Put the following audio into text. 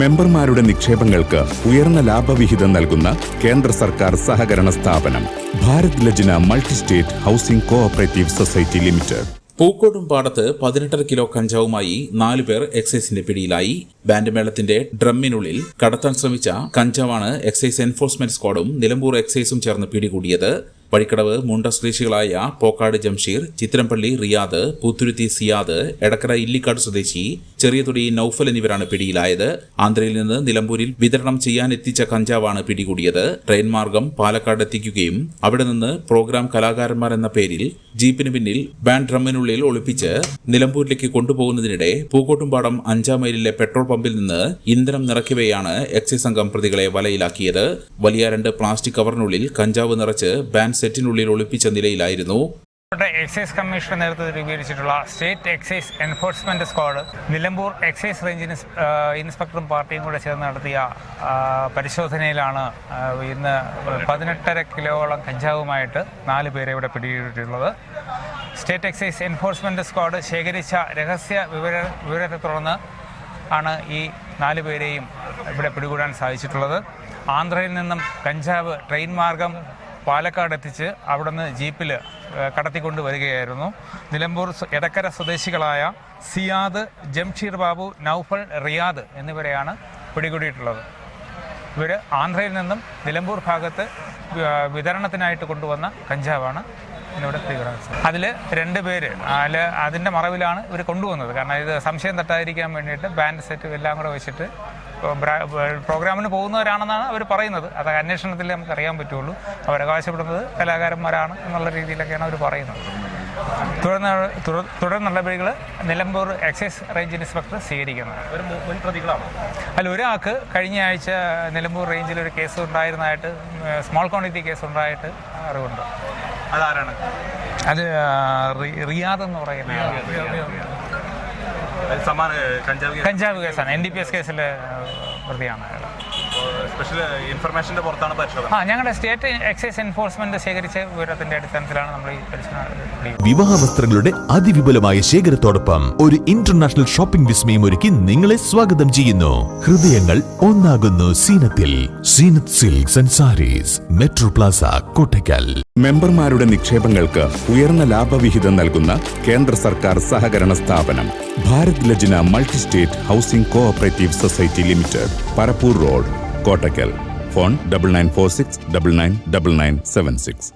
മെമ്പർമാരുടെ നിക്ഷേപങ്ങൾക്ക് ഉയർന്ന ലാഭവിഹിതം നൽകുന്ന കേന്ദ്ര സർക്കാർ സഹകരണ സ്ഥാപനം Bharat Lajna multi state housing cooperative society limited. പൂക്കോടും പാടത്ത് പതിനെട്ടര കിലോ കഞ്ചാവുമായി നാലു പേർ എക്സൈസിന്റെ പിടിയിലായി. ബാൻഡ് മേളത്തിന്റെ ഡ്രമ്മിനുള്ളിൽ കടത്താൻ ശ്രമിച്ച കഞ്ചാവാണ് എക്സൈസ് എൻഫോഴ്സ്മെന്റ് സ്ക്വാഡും നിലമ്പൂർ എക്സൈസും ചേർന്ന് പിടികൂടിയത്. വഴിക്കടവ് മുണ്ട സ്വദേശികളായ പോക്കാട് ജംഷീർ ചിത്രംപള്ളി റിയാദ് പൂത്തുരുത്തി സിയാദ് എടക്കര ഇല്ലിക്കാട് സ്വദേശി ചെറിയതൊടി നൌഫൽ എന്നിവരാണ് പിടിയിലായത്. ആന്ധ്രയിൽ നിന്ന് നിലമ്പൂരിൽ വിതരണം ചെയ്യാൻ എത്തിച്ച കഞ്ചാവാണ് പിടികൂടിയത്. ട്രെയിൻ മാർഗം പാലക്കാട് എത്തിക്കുകയും അവിടെ നിന്ന് പ്രോഗ്രാം കലാകാരന്മാർ എന്ന പേരിൽ ജീപ്പിന് പിന്നിൽ ബാൻഡ് ഡ്രമ്മിനുള്ളിൽ ഒളിപ്പിച്ച് നിലമ്പൂരിലേക്ക് കൊണ്ടുപോകുന്നതിനിടെ പൂക്കോട്ടുംപാടം അഞ്ചാം മൈലിലെ പെട്രോൾ പമ്പിൽ നിന്ന് ഇന്ധനം നിറയ്ക്കവെയാണ് എക്സൈസ് സംഘം പ്രതികളെ വലയിലാക്കിയത്. വലിയ രണ്ട് പ്ലാസ്റ്റിക് കവറിനുള്ളിൽ കഞ്ചാവ് നിറച്ച് ബാൻഡ് സെറ്റിനുള്ളിൽ ഒളിപ്പിച്ച നിലയിലായിരുന്നു. എക്സൈസ് കമ്മീഷണർ നേതൃത്വത്തിൽ രൂപീകരിച്ചിട്ടുള്ള state excise enforcement squad Nilambur excise range ഇൻസ്പെക്ടറും പാർട്ടിയും കൂടെ ചേർന്ന് നടത്തിയ പരിശോധനയിലാണ് ഇന്ന് പതിനെട്ടര കിലോളം കഞ്ചാവുമായിട്ട് നാല് പേരെ ഇവിടെ പിടികൂടിയിട്ടുള്ളത്. സ്റ്റേറ്റ് എക്സൈസ് എൻഫോഴ്സ്മെന്റ് സ്ക്വാഡ് ശേഖരിച്ച രഹസ്യ വിവര വിവരത്തെ തുടർന്ന് ആണ് ഈ നാല് പേരെയും ഇവിടെ പിടികൂടാൻ സാധിച്ചിട്ടുള്ളത്. ആന്ധ്രയിൽ നിന്നും കഞ്ചാവ് ട്രെയിൻ മാർഗം പാലക്കാട് എത്തിച്ച് അവിടുന്ന് ജീപ്പിൽ കടത്തിക്കൊണ്ട് വരികയായിരുന്നു നിലമ്പൂർ എടക്കര സ്വദേശികളായ സിയാദ് ജംഷീർ ബാബു നൌഫൽ റിയാദ് എന്നിവരെയാണ് പിടികൂടിയിട്ടുള്ളത്. ഇവർ ആന്ധ്രയിൽ നിന്നും നിലമ്പൂർ ഭാഗത്ത് വിതരണത്തിനായിട്ട് കൊണ്ടുവന്ന കഞ്ചാവാണ് ഇന്നിവിടെ പിടികൂടാൻ അതിൽ രണ്ട് പേര് അതിൽ അതിന്റെ മറവിലാണ് ഇവർ കൊണ്ടുവന്നത്. കാരണം ഇത് സംശയം തട്ടാതിരിക്കാൻ വേണ്ടിയിട്ട് ബാൻഡ് സെറ്റും എല്ലാം കൂടെ വെച്ചിട്ട് പ്രോഗ്രാമിന് പോകുന്നവരാണെന്നാണ് അവർ പറയുന്നത്. അത് അന്വേഷണത്തിൽ നമുക്ക് അറിയാൻ പറ്റുള്ളൂ അവരവകാശപ്പെടുന്നത് കലാകാരന്മാരാണ് എന്നുള്ള രീതിയിലൊക്കെയാണ് അവർ പറയുന്നത്. തുടർന്ന് തുടർ- നടപടികൾ നിലമ്പൂർ എക്സൈസ് റേഞ്ച് ഇൻസ്പെക്ടർ സ്വീകരിക്കുന്നത്. അല്ല ഒരാൾക്ക് കഴിഞ്ഞ ആഴ്ച നിലമ്പൂർ റേഞ്ചിൽ ഒരു കേസ് ഉണ്ടായിരുന്നതായിട്ട് സ്മോൾ ക്വാണ്ടിറ്റി കേസ് ഉണ്ടായിട്ട് അറിവുണ്ട്. അതാരാണ്? അത് റിയാദ് എന്ന് പറയുന്ന അത് സമാന കഞ്ചാവ് കേസ്. കഞ്ചാവ് കേസാണ് എൻ ഡി പി എസ് കേസിലെ പ്രതിയാണ് അയാൾ സ്പെഷ്യൽ ഇൻഫർമേഷന്റെ പുറത്താണ് പരിശോധന. ആ ഞങ്ങളുടെ സ്റ്റേറ്റ് എക്സൈസ് എൻഫോഴ്സ്മെന്റ് ശേഖരിച്ച വിവരത്തിന്റെ അടിസ്ഥാനത്തിലാണ് നമ്മൾ ഈ പരിശോധന നടത്തിയത്. വിവാഹ വസ്ത്രങ്ങളുടെ അതിവിപുലമായ ശേഖരത്തോടൊപ്പം ഒരു ഇന്റർനാഷണൽ ഷോപ്പിംഗ് വിസ്മയം ഒരുക്കി നിങ്ങളെ സ്വാഗതം ചെയ്യുന്നു. ഹൃദയങ്ങൾ ഒന്നാകുന്നു സീനത്തിൽ. Zeenath silks and sarees metro plaza Kottakkal. മെമ്പർമാരുടെ നിക്ഷേപങ്ങൾക്ക് ഉയർന്ന ലാഭവിഹിതം നൽകുന്ന കേന്ദ്ര സർക്കാർ സഹകരണ സ്ഥാപനം Bharat Lajna multi state housing cooperative society limited. Parappur road Kottakkal phone double nine four six double nine double nine seven six